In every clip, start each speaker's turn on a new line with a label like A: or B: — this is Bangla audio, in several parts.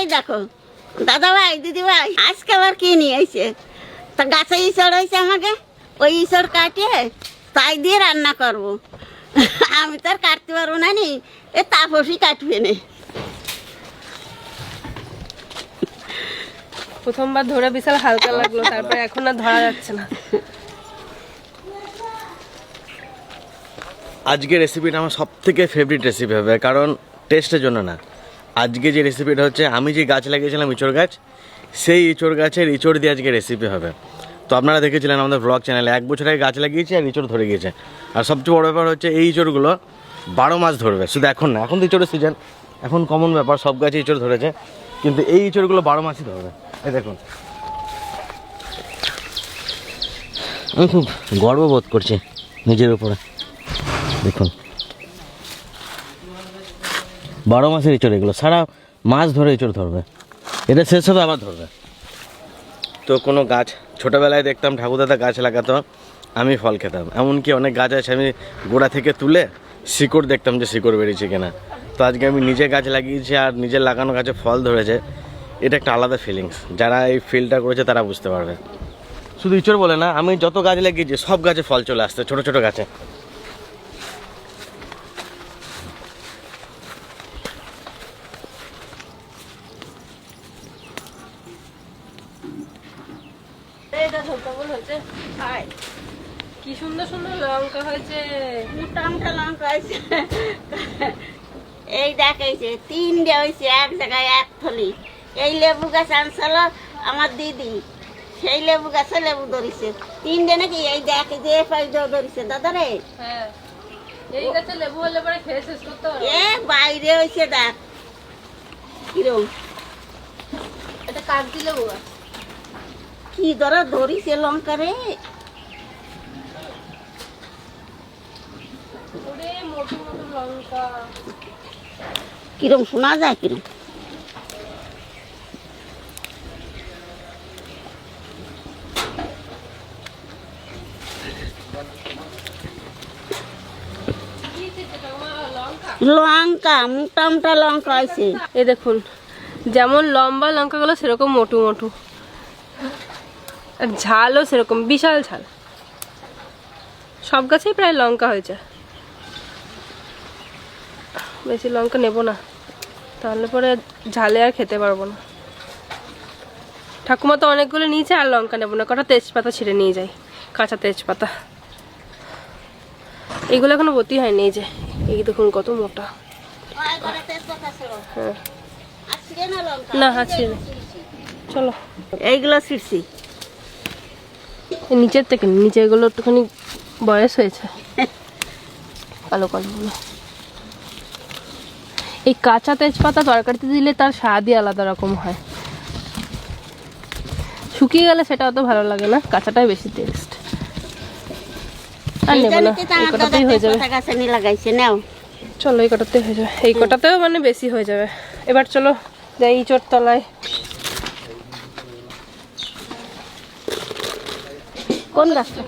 A: এই দেখো দাদা ভাই দিদি ভাই আজকে আবার কি নিয়ে আইছে? তা গাছে ইঁচড় হয়েছে আমাকে ওই ইঁচড় কাটিয়ে তাই দিয়ে রান্না করব। আমি তো আর কাটতে পারব না নি এ তাপসই কাটবে না।
B: প্রথমবার ধরে বিশাল হালকা লাগল তারপরে এখন আর ধরা যাচ্ছে না।
C: আজকে রেসিপিটা আমার সব থেকে ফেভারিট রেসিপি হবে কারণ টেস্টের জন্য না। আজকে যে রেসিপিটা হচ্ছে, আমি যে গাছ লাগিয়েছিলাম ইঁচড় গাছ, সেই ইঁচড় গাছের ইঁচড় দিয়ে আজকে রেসিপি হবে। তো আপনারা দেখেছিলেন আমাদের ব্লগ চ্যানেলে এক বছর আগে গাছ লাগিয়েছি আর ইঁচড় ধরে গিয়েছে। আর সবচেয়ে বড় ব্যাপার হচ্ছে, এই ইঁচড়গুলো বারো মাস ধরবে। শুধু এখন না, এখন তো ইঁচড়ের সিজন এখন কমন ব্যাপার, সব গাছে ইঁচড় ধরেছে। কিন্তু এই ইঁচড়গুলো বারো মাসই ধরবে। এই দেখুন। আমি খুব গর্ববোধ করছি নিজের উপরে। দেখুন। বারো মাসের ইঁচড় এগুলো। সারা মাস ধরে ইঁচড় ধরবে। এটা শেষ হবে, আবার ধরবে। তো কোনো গাছ, ছোটোবেলায় দেখতাম ঠাকুরদাদা গাছ লাগাতো, আমি ফল খেতাম। এমনকি অনেক গাছ আছে, আমি গোড়া থেকে তুলে শিকড় দেখতাম যে শিকড় বেরিয়েছে কিনা। তো আজকে আমি নিজে গাছ লাগিয়েছি আর নিজের লাগানো গাছে ফল ধরেছে। এটা একটা আলাদা ফিলিংস যারা এই ফিলটা করেছে, তারা বুঝতে পারবে। শুধু ইঁচড় বলে না, আমি যত গাছ লাগিয়েছি, সব গাছে ফল চলে আসছে, ছোটো ছোটো গাছে
B: এইটা ঝোলটা বল হয়েছে
A: হাই
B: কি সুন্দর সুন্দর লঙ্কা হয়েছে।
A: মোটা মোটা লঙ্কা হয়েছে। এই দেখাইছে তিনটে হয়েছে এক জায়গায় এক থলি। এই লেবু গাছ আনছিল আমার দিদি। সেই লেবু গাছে লেবু ধরিছে। তিনটে নাকি? এই দেখে যে পাই ধরিছে দাদা রে।
B: হ্যাঁ। এই গাছে লেবু হলে পরে খেয়ে শেষ করতে
A: এ বাইরে হয়েছে দেখ। কিরম?
B: এটা লেবু
A: কি ধরা ধরিছে লঙ্কা রে
B: ওরে মোটু মোটু লঙ্কা
A: কিরম শোনা যায় কিরম? লঙ্কা মোটা মোটা লঙ্কা আছে
B: এ দেখুন যেমন লম্বা লঙ্কাগুলো সেরকম মোটু মোটু। আর ঝালও সেরকম বিশাল ঝাল। সব গাছেই প্রায় লঙ্কা হয়েছে বেশি লঙ্কা নেব না। তাহলে পরে ঝালে আর খেতে পারব না। ঠাকুমা তো অনেকগুলো নিয়েছে, আর লঙ্কা নেব না। কটা তেজপাতা ছিঁড়ে নিয়ে যাই, কাঁচা তেজপাতা। এগুলো এখনও ভর্তি হয়নি যে, এই দেখুন কত মোটা। হ্যাঁ। না চলো।
A: এইগুলো ছিড়ছি।
B: নিচের থেকে নিচে এগুলো একটুখানি বয়স হয়েছে। কালো কালোগুলো এই কাঁচা তেজপাতা তরকারিতে দিলে তার স্বাদই আলাদা রকম হয়। শুকিয়ে গেলে সেটা অত ভালো লাগে না কাঁচাটাই বেশি টেস্ট আর নেব না এই কটাতেই হয়ে যাবে।
A: গাছে নিয়ে লাগাইছে নাও।
B: চলো এই কটাতে হয়ে যাবে। এই কটাতেও মানে বেশি হয়ে যাবে। এবার চলো যাই চোর তলায়।
A: কোন গাছটা?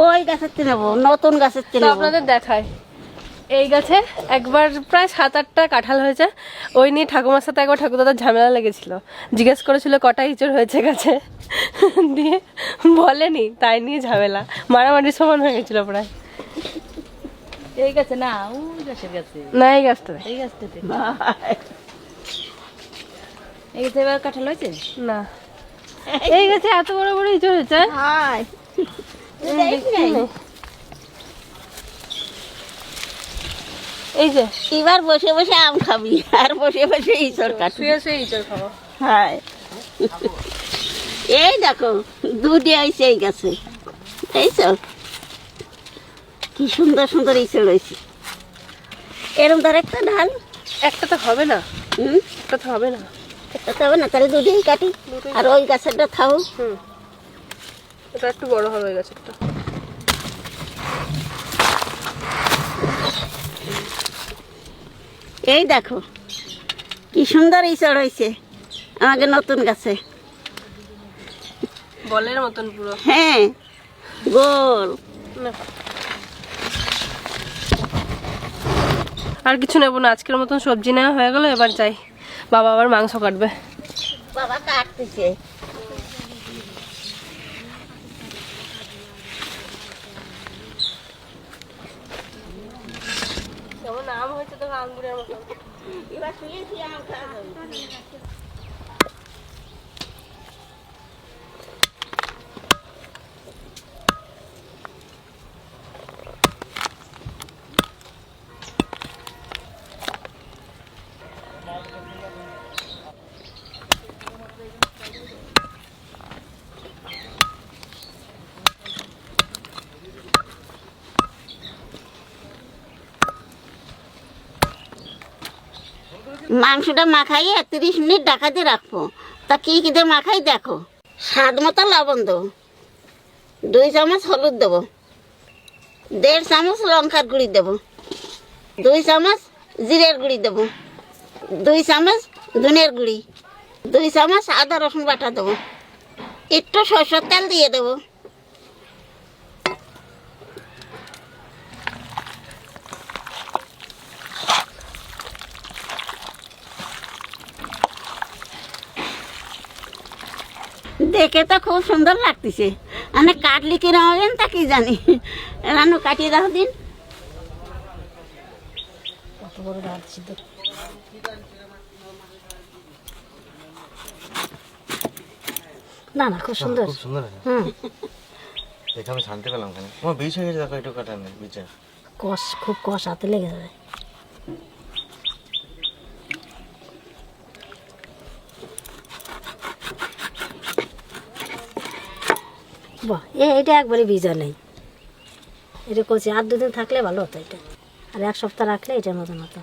A: ওই গাছের নেব নতুন গাছের নেব।
B: আপনাদের দেখায় এই গাছে একবার প্রায় সাত আটটা কাঁঠাল হয়েছে। ওই নিয়ে ঠাকুমার সাথে একবার ঠাকুরদাদার ঝামেলা লেগেছিল। জিজ্ঞেস করেছিল কটা ইঁচড় হয়েছে গাছে? দিয়ে বলেনি তাই নিয়ে ঝামেলা। মারামারির সমান হয়ে গেছিল প্রায়।
D: এই গাছে না ওই গাছের গাছে।
B: না এই গাছটা
D: এই গাছটাতে। এই গাছে এবার কাঁঠাল হয়েছে?
B: না। এই গাছে এত বড় বড় ইঁচড় হয়েছে?
A: হাই
B: হুম, দেখছি না। এই যে।
A: এবার বসে বসে আম খাবি আর বসে বসে ইঁচড় কাটবি।
B: শুয়ে শুয়ে ইঁচড় খাব।
A: হাই এই দেখো দুধে আইছে এই গাছে। এই তো কি সুন্দর সুন্দর ইঁচড় হয়েছে এরম তার একটা ঢাল।
B: একটা তো হবে না।
A: হুম?
B: একটা তো হবে না।
A: একটা তো হবে না তাহলে দুধেই কাটি। আর ওই গাছেরটা থাও।
B: হুম। এটা একটু বড় হবে ওই গাছেরটা।
A: এই দেখো কি সুন্দর ইঁচড় হয়েছে আমাকে নতুন গাছে।
B: বলের মতন পুরো।
A: হ্যাঁ গোল।
B: আর কিছু নেব না আজকের মতন সবজি নেওয়া হয়ে গেল এবার যাই। বাবা আবার মাংস কাটবে।
A: বাবা কাটতেছে
B: যেমন আম হয়েছে তো আঙ্গুরের মতো।
A: এবার শুয়ে শুয়ে মাংসটা মাখাইয়ে তিরিশ মিনিট ঢাকাতে রাখব। তা কি কি দিয়ে মাখাই দেখো। স্বাদ মতো লবণ দেবো। দুই চামচ হলুদ দেবো। দেড় চামচ লঙ্কার গুঁড়ি দেবো। দুই চামচ জিরের গুঁড়ি দেবো। দুই চামচ ধনের গুঁড়ি। দুই চামচ আদা রসুন বাটা দেবো। একটু সরষের তেল দিয়ে দেবো। দেখে তো খুব সুন্দর লাগতেছে। মানে কাটলি কিরম হবেন তা কি জানি। রানু কাটিয়ে দাও দিন।
D: কত বড় ডাল সিদ্ধ না না খুব সুন্দর।
C: খুব সুন্দর
D: হুম।
C: দেখে আমি শান্তি পেলাম কেন? আমার বিষ হয়ে গেছে দেখো একটু কাটা নেই বিচার
D: কষ খুব কষ হাতে লেগে যাবে। বাহ, এ এটা একবারে ভিজা নেই। এটা করছি আর দুদিন থাকলে ভালো হতো এটা। আর এক সপ্তাহ রাখলে এটার মতন হতো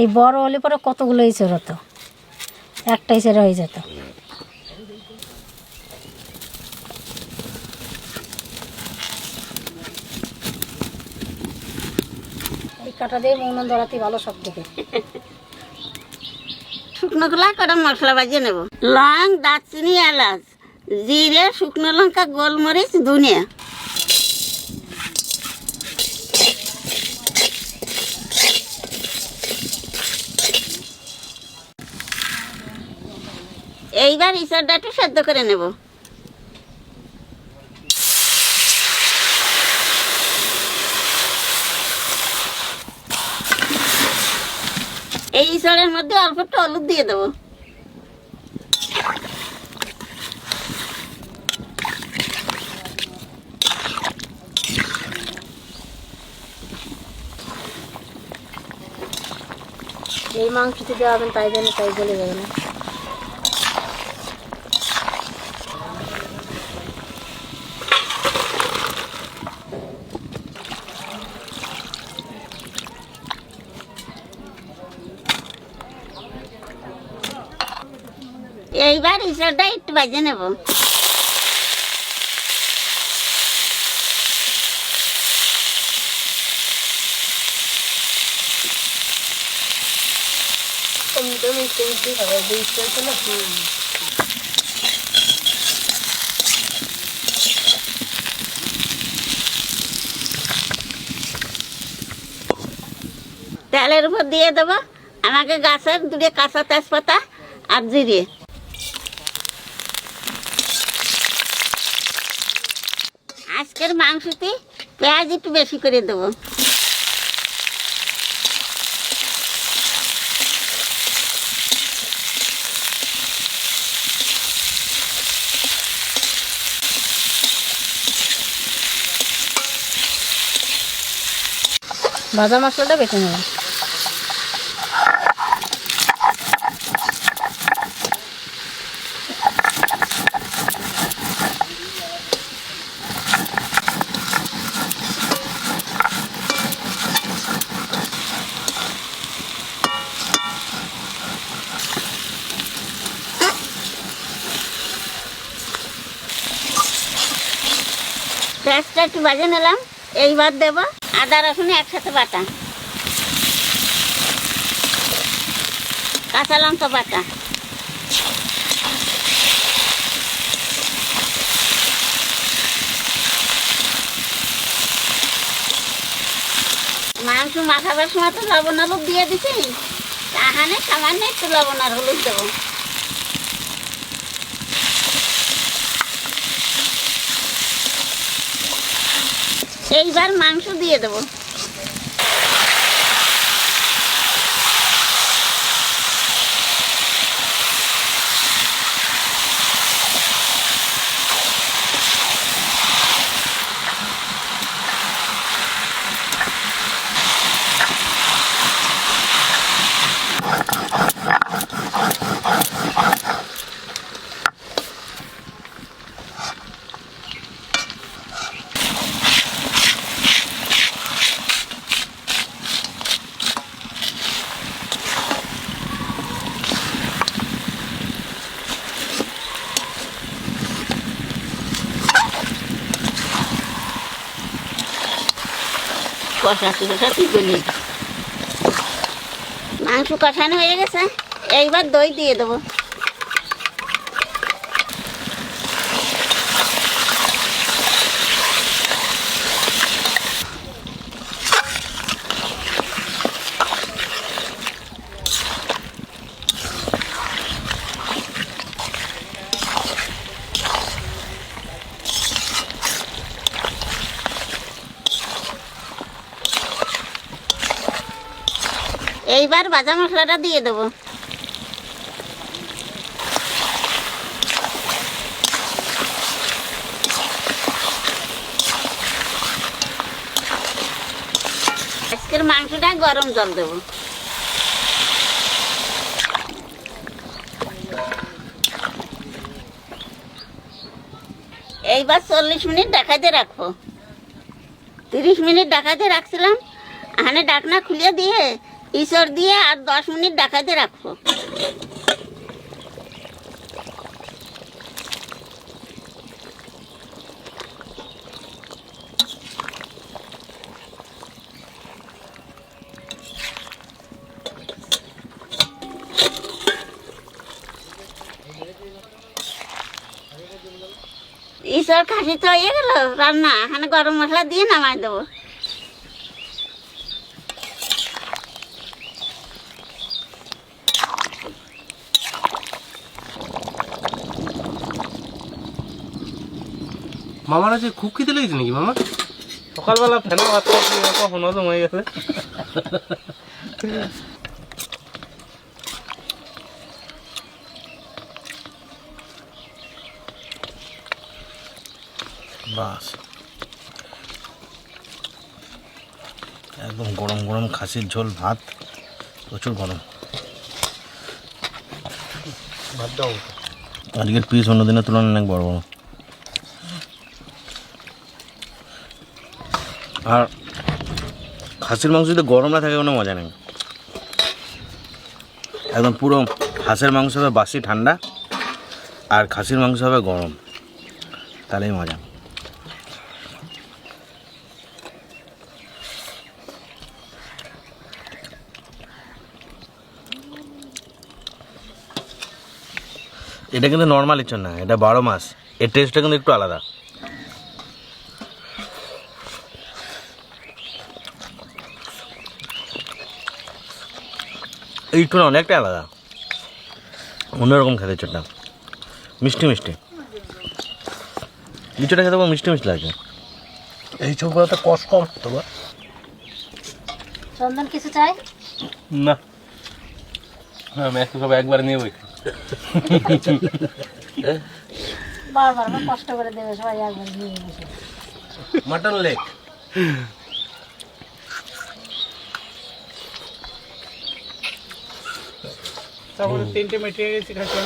D: এই বড় হলে পরে কতগুলো ইঁচড় হতো একটা ইঁচড় হয়ে যেত। কাটা দিয়ে মৌন দড়াতে ভালো সব থেকে।
A: শুকনো গুলা করে মশলা বাজিয়ে নেব? লং, দারচিনি, এলাচ, জিরে, শুকনো লঙ্কা, গোলমরিচ, ধনিয়া। এইবার ইসরটা একটু সেদ্ধ করে নেব। এই ইসরের মধ্যে অল্প একটু হলুদ দিয়ে দেবো।
D: এই মাংসতে দেওয়া হবেন তাই জন্য তাই গলে যাবে না।
A: ইসরটা একটু বাজে নেব। তেলের উপর দিয়ে দেবো। আমাকে গাছের দুটো কাঁচা তেজপাতা আর জিরে। আজকের মাংসতে পেঁয়াজ একটু বেশি করে দেবো।
D: ভাজা মশলাটা বেটে নেবেন
A: বাজে নিলাম, এইবার দেবো আদা, রসুন, একসাথে বাটা। কাঁচা লঙ্কা বাটা। মাংস মাখাবার সময় তো লবণ হলুদ দিয়ে দিছি। তাহানে সামান্য একটু লবণ আর হলুদ দেবো। এইবার মাংস দিয়ে দেবো। কষাতে কষাতে গলি মাংস কষানো হয়ে গেছে এইবার দই দিয়ে দেবো। এইবার ভাজা মশলাটা দিয়ে দেবো। আজকের মাংসটা গরম জল দেবো। এইবার চল্লিশ মিনিট ডাকাতে রাখব। তিরিশ মিনিট ডাকাতে রাখছিলাম এখানে ডাকনা খুলে দিয়ে ইসর দিয়ে আর দশ মিনিট ডাকাতে রাখব। ঈশ্বর খাসি তো হয়ে গেল, রান্না। এখানে গরম মশলা দিয়ে নামাই দেবো।
E: মামার আছে খুব খিদে লেগেছে নাকি মামা? সকালবেলা ফেনা ভাত কখন হজম হয়ে গেছে
C: বাস একদম গরম গরম খাসির ঝোল ভাত প্রচুর গরম।
E: ভাত দাও।
C: আজকের পিস অন্য দিনের তুলনায় অনেক বড় বড়। আর খাসির মাংস যদি গরম না থাকে কোনো মজা নেই। একদম পুরো হাঁসের মাংস হবে বাসি ঠান্ডা আর খাসির মাংস হবে গরম। তাহলেই মজা। এটা কিন্তু নর্মাল ইচ্ছন না, এটা বারো মাস। এর টেস্টটা কিন্তু একটু আলাদা। এইটু না অনেকটা আলাদা। অন্যরকম খেতে চোটটা মিষ্টি মিষ্টি। লিচুটা খেতে মিষ্টি মিষ্টি লাগে।
E: এই চৌপাতে কষ কম তো বা।
D: চন্দন কিছু চাই?
E: না। হ্যাঁ আমি একটু সব একবার নিয়ে বই।
D: বারবার কষ্ট করে দেবে সবাই একবার নিয়ে বসে।
C: মাটন লেগ
E: তারপরে তিনটে মেটেরিয়াল ছিল
D: একটু